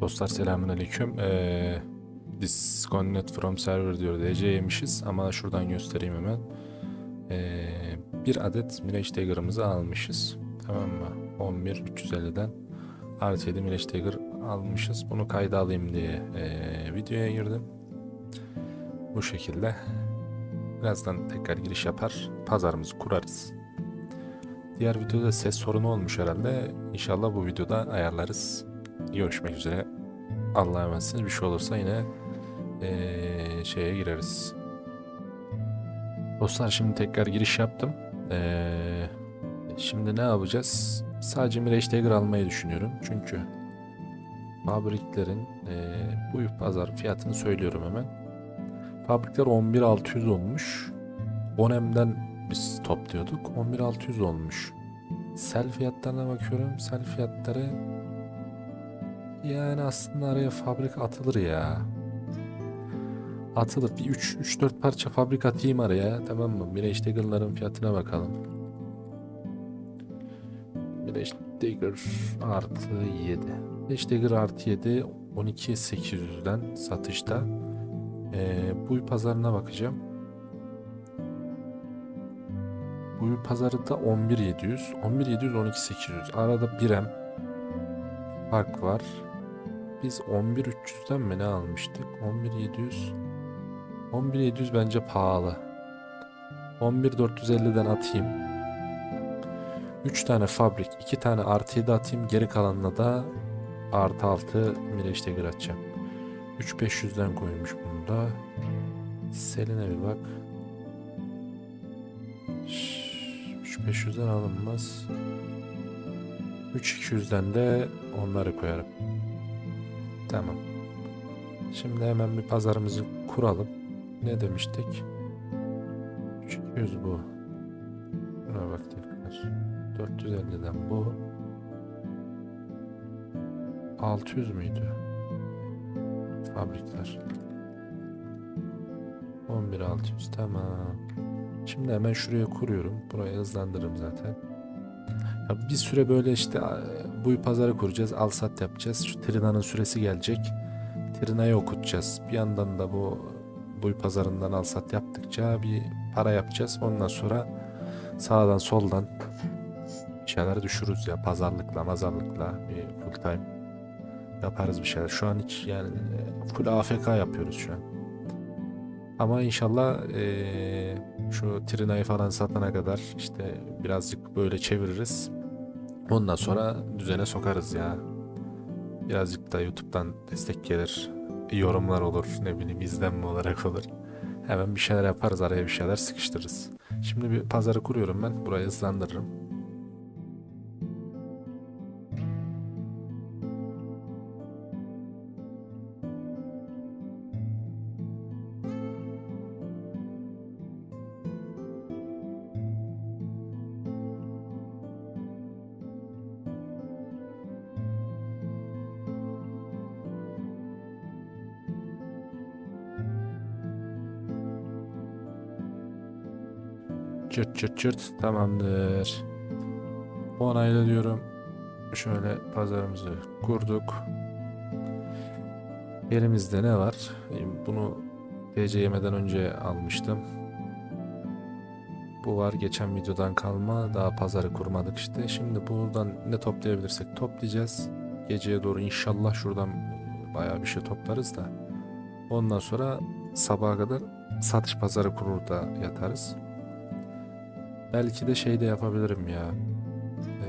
Dostlar selamünaleyküm. Ee, disconnect from server diyor. DC yemişiz ama şuradan göstereyim hemen. Ee, bir adet Mirage Dagger'ımızı almışız. Tamam mı? 11350'den artı 7 Mirage Dagger almışız. Bunu kayda alayım diye ee, videoya girdim. Bu şekilde. Birazdan tekrar giriş yapar. Pazarımızı kurarız. Diğer videoda ses sorunu olmuş herhalde. İnşallah bu videoda ayarlarız. Görüşmek üzere. Allah'a emanetsiniz. Bir şey olursa yine eee, şeye gireriz. Dostlar şimdi tekrar giriş yaptım. Eee, şimdi ne yapacağız? Sadece Mirage Dagger almayı düşünüyorum. Çünkü fabriklerin eee bu pazar fiyatını söylüyorum hemen. Fabrikler 11600 olmuş. Bonem'den biz topluyorduk. 11600 olmuş. Sel fiyatlarına bakıyorum. Sel fiyatları yani aslında araya fabrik atılır ya. Atılır. Bir 3-4 parça fabrik atayım araya. Tamam mı? Mirage Dagger'ların fiyatına bakalım. Mirage Dagger artı 7. Mirage Dagger artı 7 12800'den satışta. Ee, bu pazarına bakacağım. Bu pazarı da 11700. 11700 12800. Arada 1 M fark var. Biz 11300'den mi ne almıştık? 11700. 11700 bence pahalı. 11450'den atayım. 3 tane fabrik, 2 tane artı 7 atayım. Geri kalanına da artı 6 Mirage Dagger atacağım. 3500'den koymuş bunu da. Seline bir bak. Şşş, 3500'den alınmaz. 3200'den de onları koyarım. Tamam. Şimdi hemen bir pazarımızı kuralım. Ne demiştik? 3200 bu. Buna bak tekrar. 450'den bu. 600 müydü? Fabrikler. 11600 tamam. Şimdi hemen şuraya kuruyorum. Burayı hızlandırırım zaten. Bir süre böyle işte bu pazarı kuracağız. Al sat yapacağız. Şu Trina'nın süresi gelecek. Trina'yı okutacağız. Bir yandan da bu bu pazarından al sat yaptıkça bir para yapacağız. Ondan sonra sağdan soldan bir şeyler düşürürüz ya. Pazarlıkla mazarlıkla bir full time yaparız bir şeyler. Şu an hiç yani e, full AFK yapıyoruz şu an. Ama inşallah eee, şu Trina'yı falan satana kadar işte birazcık böyle çeviririz. Ondan sonra düzene sokarız ya. Birazcık da YouTube'dan destek gelir. Yorumlar olur, ne bileyim izlenme olarak olur. Hemen bir şeyler yaparız, araya bir şeyler sıkıştırırız. Şimdi bir pazarı kuruyorum ben. Burayı hızlandırırım. Çırt çırt tamamdır. Onayla diyorum. Şöyle pazarımızı kurduk. Elimizde ne var? E, Bunu TC yemeden önce almıştım. Bu var geçen videodan kalma. Daha pazarı kurmadık işte. Şimdi buradan ne toplayabilirsek toplayacağız. Geceye doğru inşallah şuradan e, bayağı bir şey toplarız da. Ondan sonra sabaha kadar satış pazarı kurur da yatarız. Belki de şey de yapabilirim ya. Ee,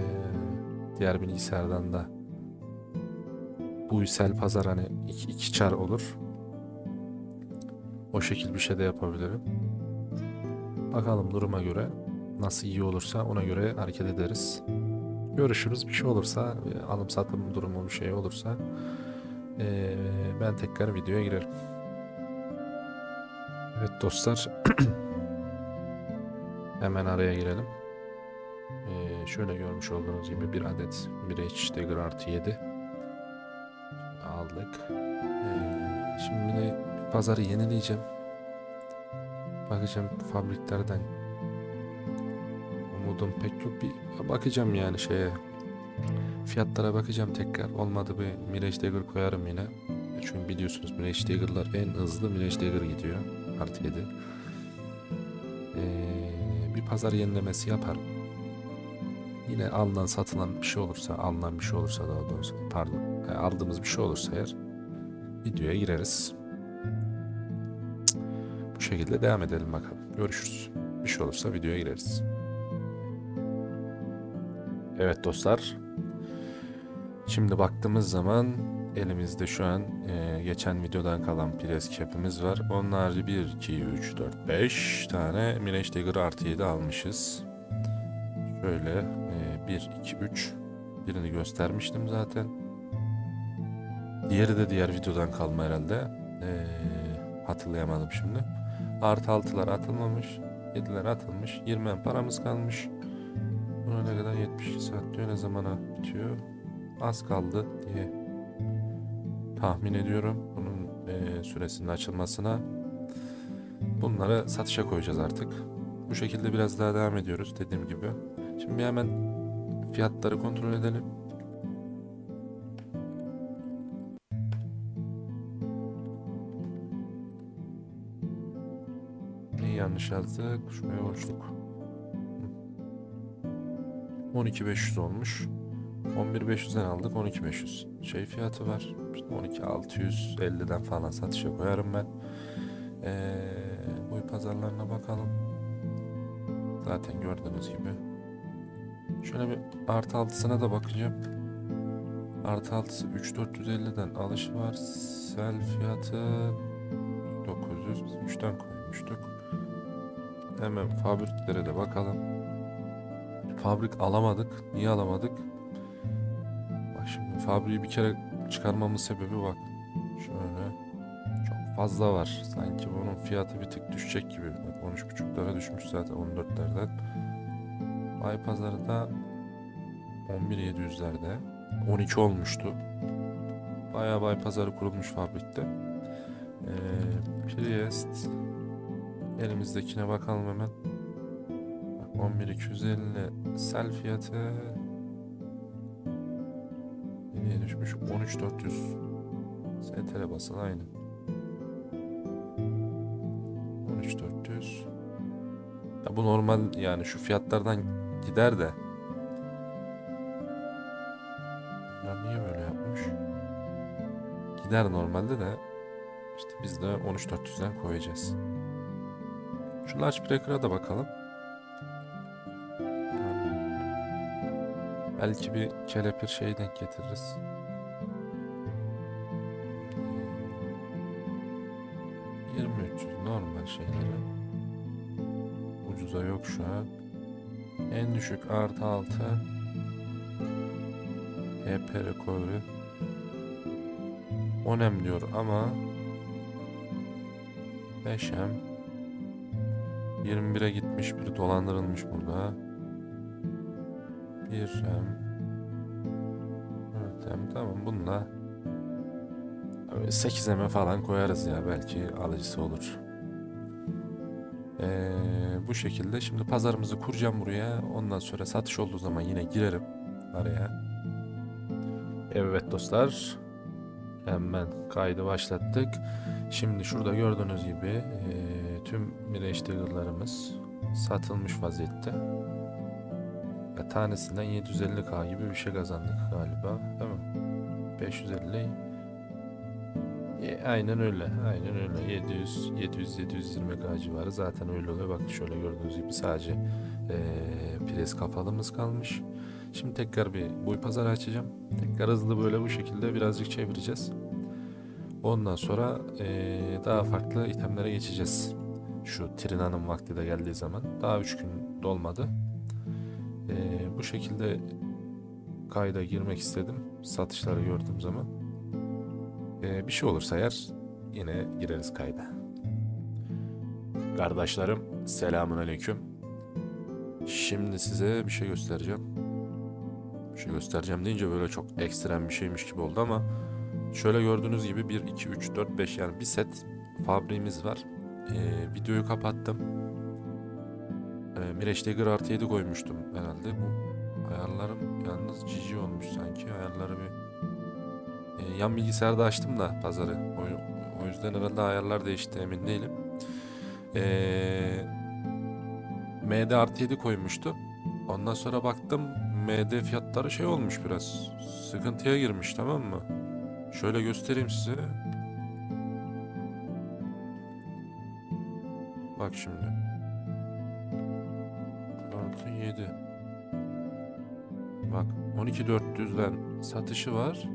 diğer bilgisayardan da. Bu sel pazar hani iki, iki çar olur. O şekil bir şey de yapabilirim. Bakalım duruma göre nasıl iyi olursa ona göre hareket ederiz. Görüşürüz. Bir şey olursa alım satım durumu bir şey olursa ee, ben tekrar videoya girerim. Evet dostlar. Hemen araya girelim. Ee, şöyle görmüş olduğunuz gibi bir adet Mirage Dagger artı 7 aldık. Ee, şimdi pazarı yenileyeceğim. Bakacağım fabriklerden. Umudum pek yok. Bir bakacağım yani şeye. Fiyatlara bakacağım tekrar. Olmadı bir Mirage Dagger koyarım yine. Çünkü biliyorsunuz Mirage Dagger'lar en hızlı Mirage Dagger gidiyor. Artı 7. Ee, bir pazar yenilemesi yaparım. Yine alınan satılan bir şey olursa, alınan bir şey olursa daha doğrusu pardon. e, aldığımız bir şey olursa eğer videoya gireriz. Bu şekilde devam edelim bakalım. Görüşürüz. Bir şey olursa videoya gireriz. Evet dostlar. Şimdi baktığımız zaman elimizde şu an e, geçen videodan kalan pres cap'imiz var. Onun harici 1, 2, 3, 4, 5 tane Mirage Dagger artı 7 almışız. Şöyle e, 1, 2, 3 birini göstermiştim zaten. Diğeri de diğer videodan kalma herhalde. E, hatırlayamadım şimdi. Artı 6'lar atılmamış. 7'ler atılmış. 20 paramız kalmış. Buna ne kadar 72 saat diyor. Ne zamana bitiyor? Az kaldı diye tahmin ediyorum. Bunun eee, süresinin açılmasına. Bunları satışa koyacağız artık. Bu şekilde biraz daha devam ediyoruz dediğim gibi. Şimdi hemen fiyatları kontrol edelim. Neyi yanlış yazdık? Şuraya boşluk. 12500 olmuş. 11500'den aldık 12500. Şey fiyatı var. İşte 12650'den falan satışa koyarım ben. Ee, boy pazarlarına bakalım. Zaten gördüğünüz gibi. Şöyle bir artı altısına da bakacağım. Artı altısı 3450'den alış var. Sel fiyatı 900. Biz 3'ten koymuştuk. Hemen fabriklere de bakalım. Fabrik alamadık. Niye alamadık? Bak şimdi fabriği bir kere çıkarmamın sebebi bak. Şöyle. Çok fazla var. Sanki bunun fiyatı bir tık düşecek gibi. Bak 13.5'lara düşmüş zaten 14'lerden. Ay pazarı da 11.700'lerde. 12 olmuştu. Bayağı bay pazarı kurulmuş fabrikte. Ee, Priest. Elimizdekine bakalım hemen. Bak 11.250 sel fiyatı Nereye düşmüş? 13.400 STR basın aynı 13.400 Ya bu normal yani şu fiyatlardan gider de Ya niye böyle yapmış? Gider normalde de işte biz de 13.400'den koyacağız. Şu large breaker'a da bakalım. Belki bir kelepir şey denk getiririz. Ee, 2300 normal şeyleri. Ucuza yok şu an. En düşük artı altı. HP recovery. Onem diyor ama 5M 21'e gitmiş biri dolandırılmış burada. Bir hem. Dört hem. Tamam bununla 8 eme falan koyarız ya. Belki alıcısı olur. Ee, bu şekilde. Şimdi pazarımızı kuracağım buraya. Ondan sonra satış olduğu zaman yine girerim araya. Evet dostlar. Hemen kaydı başlattık. Şimdi şurada gördüğünüz gibi eee, tüm Dagger'larımız satılmış vaziyette. Ya tanesinden 750k gibi bir şey kazandık galiba. Değil mi? 550. E, aynen öyle. Aynen öyle. 700 700 720k civarı zaten öyle oluyor. Bak şöyle gördüğünüz gibi sadece eee pres kapalımız kalmış. Şimdi tekrar bir boy pazarı açacağım. Tekrar hızlı böyle bu şekilde birazcık çevireceğiz. Ondan sonra eee, daha farklı itemlere geçeceğiz. Şu Trina'nın vakti de geldiği zaman. Daha 3 gün dolmadı. Eee, bu şekilde kayda girmek istedim. Satışları gördüğüm zaman. Eee, bir şey olursa eğer yine gireriz kayda. Kardeşlerim selamun aleyküm. Şimdi size bir şey göstereceğim. Bir şey göstereceğim deyince böyle çok ekstrem bir şeymiş gibi oldu ama Şöyle gördüğünüz gibi 1, 2, 3, 4, 5 yani bir set fabriğimiz var. Ee, videoyu kapattım. Ee, Mirage Dagger artı 7 koymuştum herhalde. Bu ayarlarım yalnız cici olmuş sanki. Ayarları bir... E, yan bilgisayarda açtım da pazarı. O, o yüzden herhalde ayarlar değişti emin değilim. E, MD artı 7 koymuştu. Ondan sonra baktım MD fiyatları şey olmuş biraz. Sıkıntıya girmiş tamam mı? Şöyle göstereyim size. Bak şimdi. 7. Bak 12400'den satışı var.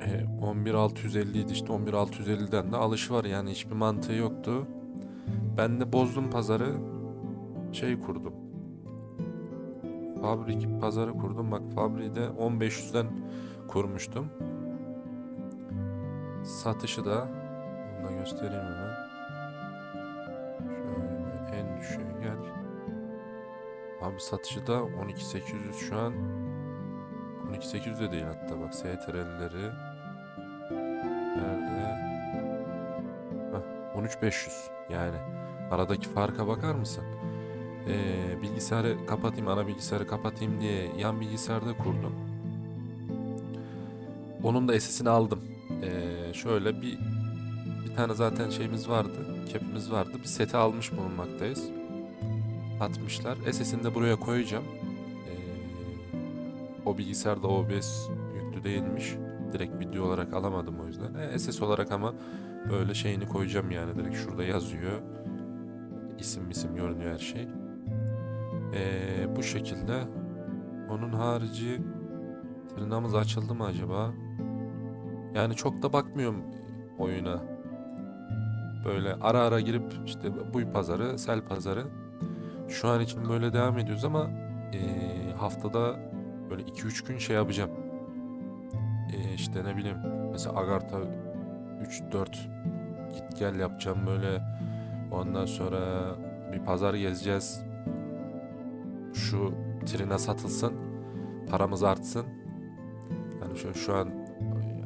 E, 11650 idi işte 11650'den de alışı var yani hiçbir mantığı yoktu. Ben de bozdum pazarı. Şey kurdum. Fabrik pazarı kurdum. Bak fabriği de 10500'den kurmuştum. Satışı da bunu da göstereyim hemen. Satışı da 12800 şu an 12800 de değil hatta bak STR'leri nerede? Heh, 13500 yani aradaki farka bakar mısın? Ee, bilgisayarı kapatayım ana bilgisayarı kapatayım diye yan bilgisayarda kurdum. Onun da SS'ini aldım. Ee, şöyle bir bir tane zaten şeyimiz vardı. Kepimiz vardı. Bir seti almış bulunmaktayız. Atmışlar. SS'ini de buraya koyacağım. Ee, o bilgisayarda OBS yüklü değilmiş. Direkt video olarak alamadım o yüzden. Ee, SS olarak ama böyle şeyini koyacağım yani. Direkt şurada yazıyor. İsim isim görünüyor her şey. Ee, bu şekilde. Onun harici tırnağımız açıldı mı acaba? Yani çok da bakmıyorum oyuna. Böyle ara ara girip işte buy pazarı, sel pazarı. Şu an için böyle devam ediyoruz ama eee, haftada böyle 2-3 gün şey yapacağım. Eee işte ne bileyim mesela Agartha 3-4 git gel yapacağım böyle. Ondan sonra bir pazar gezeceğiz. Şu trina satılsın. Paramız artsın. Yani şu, şu an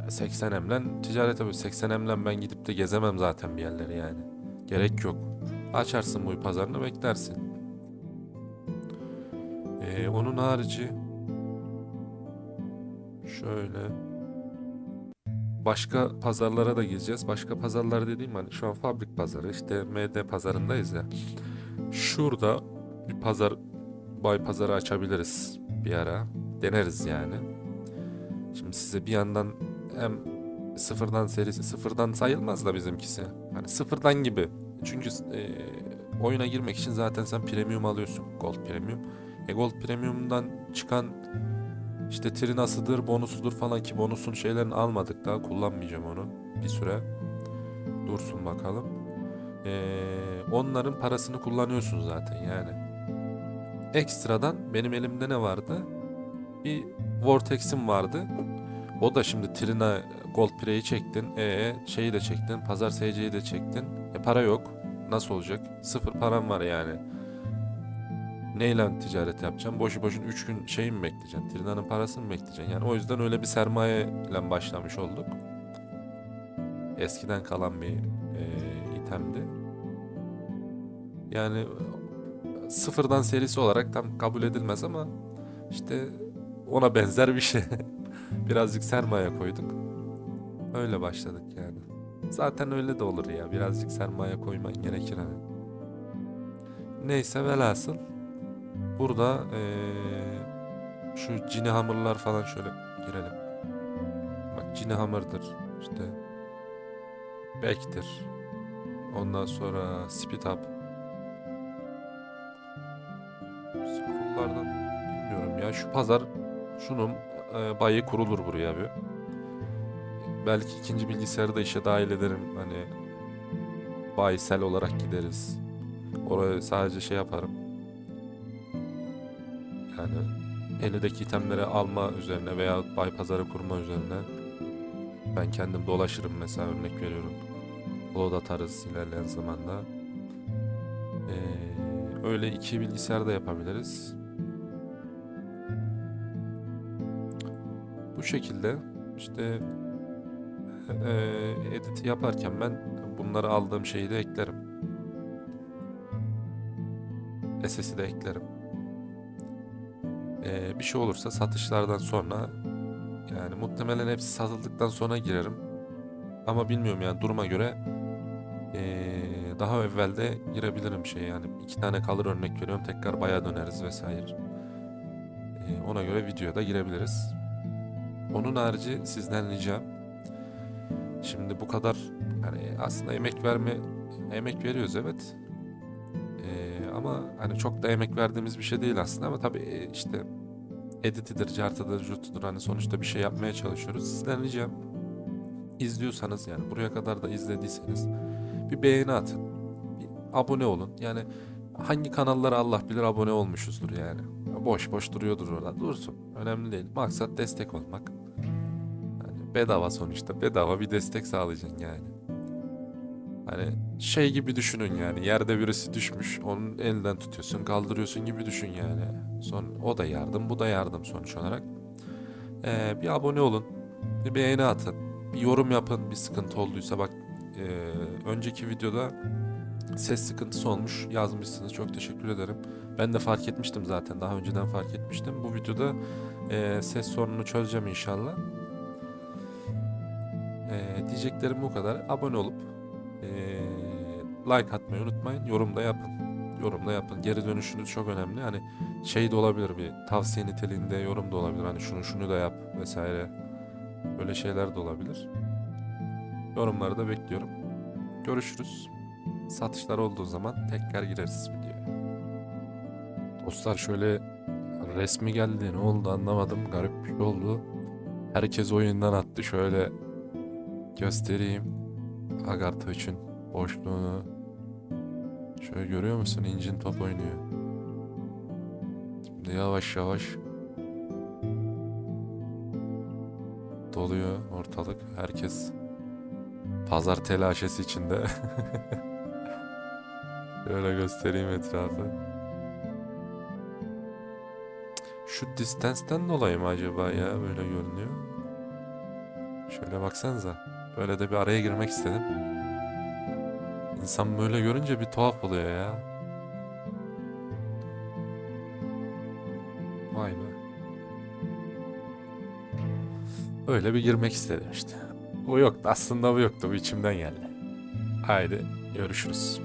80 emlen ticaret yapıyor. 80 emlen ben gidip de gezemem zaten bir yerleri yani. Gerek yok. Açarsın bu pazarını beklersin. Ee, onun harici şöyle başka pazarlara da gideceğiz. Başka pazarlar dediğim hani şu an fabrik pazarı işte MD pazarındayız ya. Şurada bir pazar bay pazarı açabiliriz bir ara. Deneriz yani. Şimdi size bir yandan hem sıfırdan serisi sıfırdan sayılmaz da bizimkisi. Hani sıfırdan gibi. Çünkü e, oyuna girmek için zaten sen premium alıyorsun. Gold premium. E gold premium'dan çıkan işte trinasıdır, bonusudur falan ki bonusun şeylerini almadık daha kullanmayacağım onu bir süre. Dursun bakalım. E, onların parasını kullanıyorsun zaten yani. Ekstradan benim elimde ne vardı? Bir Vortex'im vardı. O da şimdi Trina Gold Prey'i çektin. E şeyi de çektin. Pazar SC'yi de çektin. E para yok. Nasıl olacak? Sıfır param var yani. Neyle ticaret yapacağım? Boşu boşuna 3 gün şey mi bekleyeceksin? Trina'nın parasını mı bekleyeceksin? Yani o yüzden öyle bir sermaye ile başlamış olduk. Eskiden kalan bir e, itemdi. Yani sıfırdan serisi olarak tam kabul edilmez ama işte ona benzer bir şey. Birazcık sermaye koyduk. Öyle başladık yani. Zaten öyle de olur ya. Birazcık sermaye koyman gerekir hani. Neyse velhasıl. Burada eee, şu cini hamurlar falan şöyle girelim. Bak cini hamurdur. işte Back'tir. Ondan sonra Speed Up. Scroll'lardan bilmiyorum ya. Şu pazar şunun e, bayı kurulur buraya bir. Belki ikinci bilgisayarı da işe dahil ederim. Hani bayisel olarak gideriz. Oraya sadece şey yaparım. Yani eldeki itemleri alma üzerine veya bay pazarı kurma üzerine ben kendim dolaşırım mesela örnek veriyorum. Load atarız ilerleyen zamanda. Ee, öyle iki bilgisayar da yapabiliriz. Bu şekilde işte eee edit yaparken ben bunları aldığım şeyi de eklerim. SS'i de eklerim. Ee, bir şey olursa satışlardan sonra yani muhtemelen hepsi satıldıktan sonra girerim. Ama bilmiyorum yani duruma göre ee, daha evvelde girebilirim şey yani iki tane kalır örnek veriyorum tekrar baya döneriz vesaire. Ee, ona göre videoya da girebiliriz. Onun harici sizden ricam şimdi bu kadar hani aslında emek verme emek veriyoruz evet. Ee, ama hani çok da emek verdiğimiz bir şey değil aslında ama tabii e, işte editidir, cartıdır, curtudur hani sonuçta bir şey yapmaya çalışıyoruz. Sizden ricam izliyorsanız yani buraya kadar da izlediyseniz bir beğeni atın. Bir abone olun. Yani hangi kanallara Allah bilir abone olmuşuzdur yani. Boş boş duruyordur orada. Dursun. Önemli değil. Maksat destek olmak. Yani bedava sonuçta. Bedava bir destek sağlayacaksın yani. Hani şey gibi düşünün yani. Yerde birisi düşmüş. Onun elinden tutuyorsun, kaldırıyorsun gibi düşün yani. Son o da yardım, bu da yardım sonuç olarak. Ee, bir abone olun. Bir beğeni atın. Bir yorum yapın bir sıkıntı olduysa. Bak e, önceki videoda ses sıkıntısı olmuş. Yazmışsınız. Çok teşekkür ederim. Ben de fark etmiştim zaten. Daha önceden fark etmiştim. Bu videoda e, ses sorununu çözeceğim inşallah. E, diyeceklerim bu kadar. Abone olup e, like atmayı unutmayın. Yorum da yapın. Yorum da yapın. Geri dönüşünüz çok önemli. Hani şey de olabilir bir tavsiye niteliğinde yorum da olabilir. Hani şunu şunu da yap vesaire. Böyle şeyler de olabilir. Yorumları da bekliyorum. Görüşürüz. Satışlar olduğu zaman tekrar gireriz videoya. Dostlar şöyle resmi geldi ne oldu anlamadım garip bir şey oldu. Herkes oyundan attı şöyle göstereyim. Agartha için boşluğunu. Şöyle görüyor musun incin top oynuyor. Şimdi yavaş yavaş doluyor ortalık. Herkes pazar telaşesi içinde. Şöyle göstereyim etrafı. Şu distance'ten dolayı mı acaba ya böyle görünüyor? Şöyle baksanıza. Böyle de bir araya girmek istedim. İnsan böyle görünce bir tuhaf oluyor ya. Vay be. Öyle bir girmek istedim işte. Bu yoktu aslında bu yoktu bu içimden geldi. Haydi görüşürüz.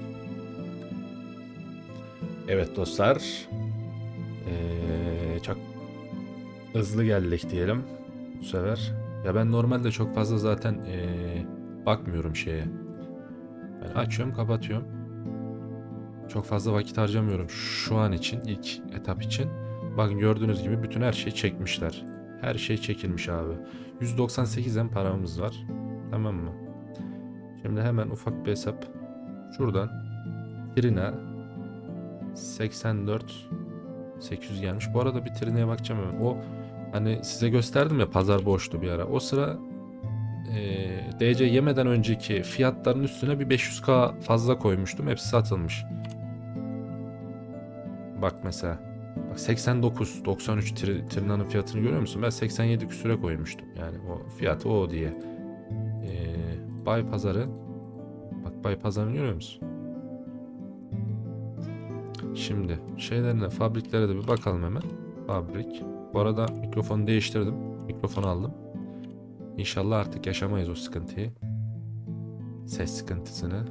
Evet dostlar. Ee, çok hızlı geldik diyelim bu sefer. Ya ben normalde çok fazla zaten ee, bakmıyorum şeye. Ben açıyorum kapatıyorum. Çok fazla vakit harcamıyorum şu an için ilk etap için. Bakın gördüğünüz gibi bütün her şeyi çekmişler. Her şey çekilmiş abi. 198'den paramız var. Tamam mı? Şimdi hemen ufak bir hesap. Şuradan Trina 84 800 gelmiş. Bu arada bir Trina'ya bakacağım hemen. O hani size gösterdim ya pazar boştu bir ara. O sıra eee, DC yemeden önceki fiyatların üstüne bir 500k fazla koymuştum. Hepsi satılmış. Bak mesela. Bak 89 93 Tri- Trina'nın fiyatını görüyor musun? Ben 87 küsüre koymuştum. Yani o fiyatı o diye. Eee Bay Pazarı. Bak Bay Pazarını görüyor musun? Şimdi şeylerine, fabriklere de bir bakalım hemen. Fabrik. Bu arada mikrofonu değiştirdim. Mikrofon aldım. İnşallah artık yaşamayız o sıkıntıyı. Ses sıkıntısını.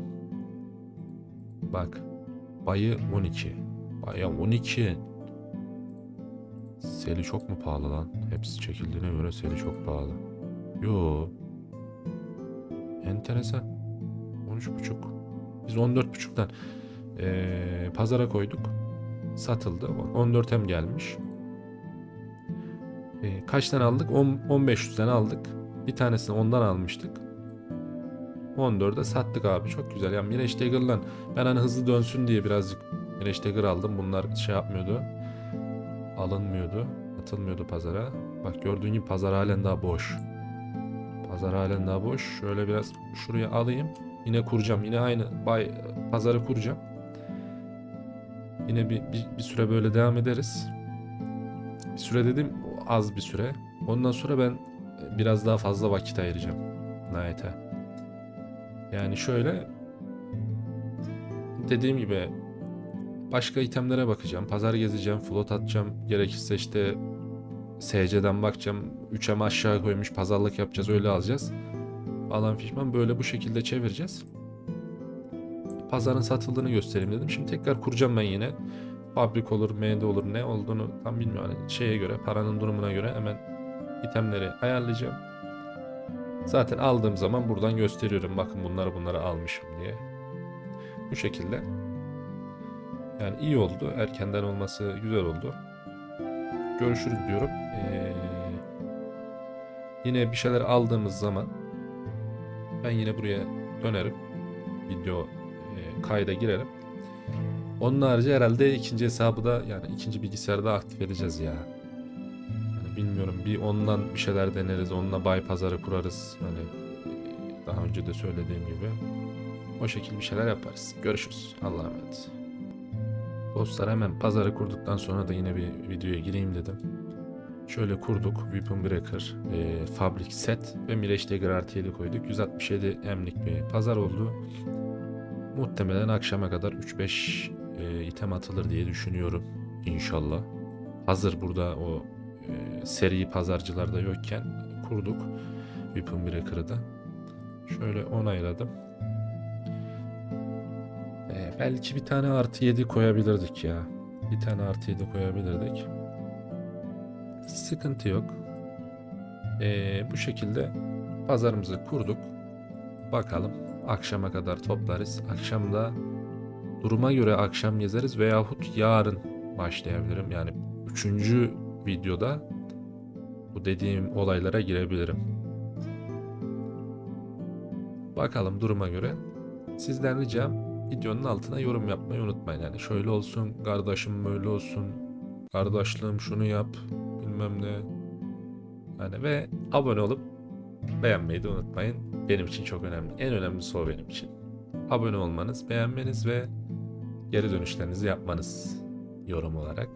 Bak. Bayı 12. Baya 12. Seli çok mu pahalı lan? Hepsi çekildiğine göre seli çok pahalı. Yo. Enteresan. 13.5. Biz 14.5'tan ee, pazara koyduk. Satıldı. Bak 14'em gelmiş. Ee, kaçtan aldık? 10 1500'den aldık. Bir tanesini ondan almıştık. 14'e sattık abi. Çok güzel. Yani Mirage Dagger'la ben hani hızlı dönsün diye birazcık Mirage Dagger aldım. Bunlar şey yapmıyordu. Alınmıyordu. Atılmıyordu pazara. Bak gördüğün gibi pazar halen daha boş. Pazar halen daha boş. Şöyle biraz şuraya alayım. Yine kuracağım. Yine aynı bay pazarı kuracağım. Yine bir, bir, bir süre böyle devam ederiz. Bir süre dedim az bir süre. Ondan sonra ben biraz daha fazla vakit ayıracağım. Night'e. Yani şöyle dediğim gibi başka itemlere bakacağım. Pazar gezeceğim, float atacağım. Gerekirse işte SC'den bakacağım. 3'e aşağı koymuş pazarlık yapacağız öyle alacağız. Falan fişman böyle bu şekilde çevireceğiz. Pazarın satıldığını göstereyim dedim. Şimdi tekrar kuracağım ben yine. Fabrik olur, MD olur ne olduğunu tam bilmiyorum. Hani şeye göre, paranın durumuna göre hemen itemleri ayarlayacağım. Zaten aldığım zaman buradan gösteriyorum. Bakın bunları bunları almışım diye. Bu şekilde. Yani iyi oldu. Erkenden olması güzel oldu. Görüşürüz diyorum. Ee, yine bir şeyler aldığımız zaman ben yine buraya dönerim. Video e, kayda girerim. Onun harici herhalde ikinci hesabı da yani ikinci bilgisayarda aktif edeceğiz ya. Bilmiyorum bir ondan bir şeyler deneriz. Onunla bay pazarı kurarız. Hani daha önce de söylediğim gibi. O şekilde bir şeyler yaparız. Görüşürüz. Allah'a emanet. Dostlar hemen pazarı kurduktan sonra da yine bir videoya gireyim dedim. Şöyle kurduk. Weapon Breaker, e, Fabric Set ve Mirage Dagger artı 7 koyduk. 167 emlik bir pazar oldu. Muhtemelen akşama kadar 3-5 e, item atılır diye düşünüyorum. İnşallah. Hazır burada o e, seri pazarcılarda yokken kurduk. Weapon Breaker'ı da. Şöyle onayladım. E, belki bir tane artı 7 koyabilirdik ya. Bir tane artı 7 koyabilirdik. Sıkıntı yok. E, bu şekilde pazarımızı kurduk. Bakalım akşama kadar toplarız. Akşam da duruma göre akşam gezeriz veyahut yarın başlayabilirim. Yani üçüncü videoda bu dediğim olaylara girebilirim. Bakalım duruma göre. Sizden ricam videonun altına yorum yapmayı unutmayın. Yani şöyle olsun, kardeşim böyle olsun, kardeşliğim şunu yap, bilmem ne. Yani ve abone olup beğenmeyi de unutmayın. Benim için çok önemli. En önemlisi o benim için. Abone olmanız, beğenmeniz ve geri dönüşlerinizi yapmanız yorum olarak.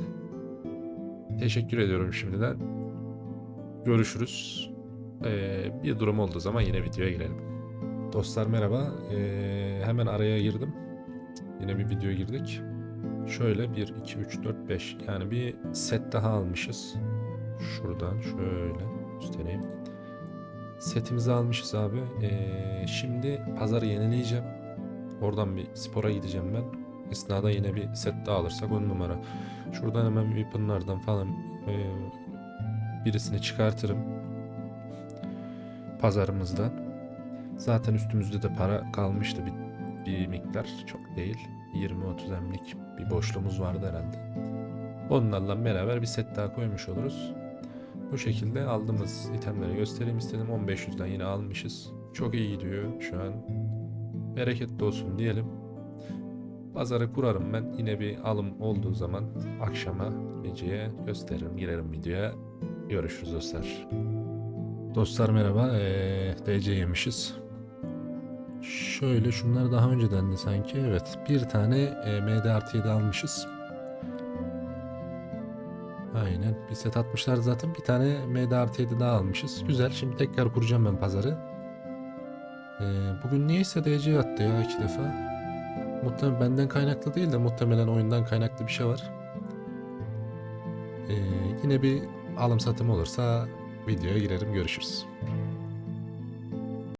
Teşekkür ediyorum şimdiden. Görüşürüz. Ee, bir durum olduğu zaman yine videoya girelim. Dostlar merhaba. Ee, hemen araya girdim. Yine bir video girdik. Şöyle 1, 2, 3, 4, 5. Yani bir set daha almışız. Şuradan şöyle göstereyim. Setimizi almışız abi. Ee, şimdi pazarı yenileyeceğim. Oradan bir spora gideceğim ben. Esnada yine bir set daha alırsak on numara. Şuradan hemen weaponlardan falan e, birisini çıkartırım. Pazarımızdan. Zaten üstümüzde de para kalmıştı bir, bir miktar. Çok değil. 20-30 emlik bir boşluğumuz vardı herhalde. Onlarla beraber bir set daha koymuş oluruz. Bu şekilde aldığımız itemleri göstereyim istedim. 1500'den yine almışız. Çok iyi gidiyor şu an. Bereketli olsun diyelim. Pazarı kurarım ben. Yine bir alım olduğu zaman akşama, geceye gösteririm. Girerim videoya. Görüşürüz dostlar. Dostlar merhaba. Ee, DC yemişiz. Şöyle şunlar daha önceden de sanki. Evet. Bir tane e, MD artı 7 almışız. Aynen. Bir set atmışlar zaten. Bir tane MD artı 7 daha almışız. Güzel. Şimdi tekrar kuracağım ben pazarı. Ee, bugün niyeyse DC attı ya iki defa. Muhtemelen benden kaynaklı değil de muhtemelen oyundan kaynaklı bir şey var. Ee, yine bir alım satım olursa videoya girerim görüşürüz.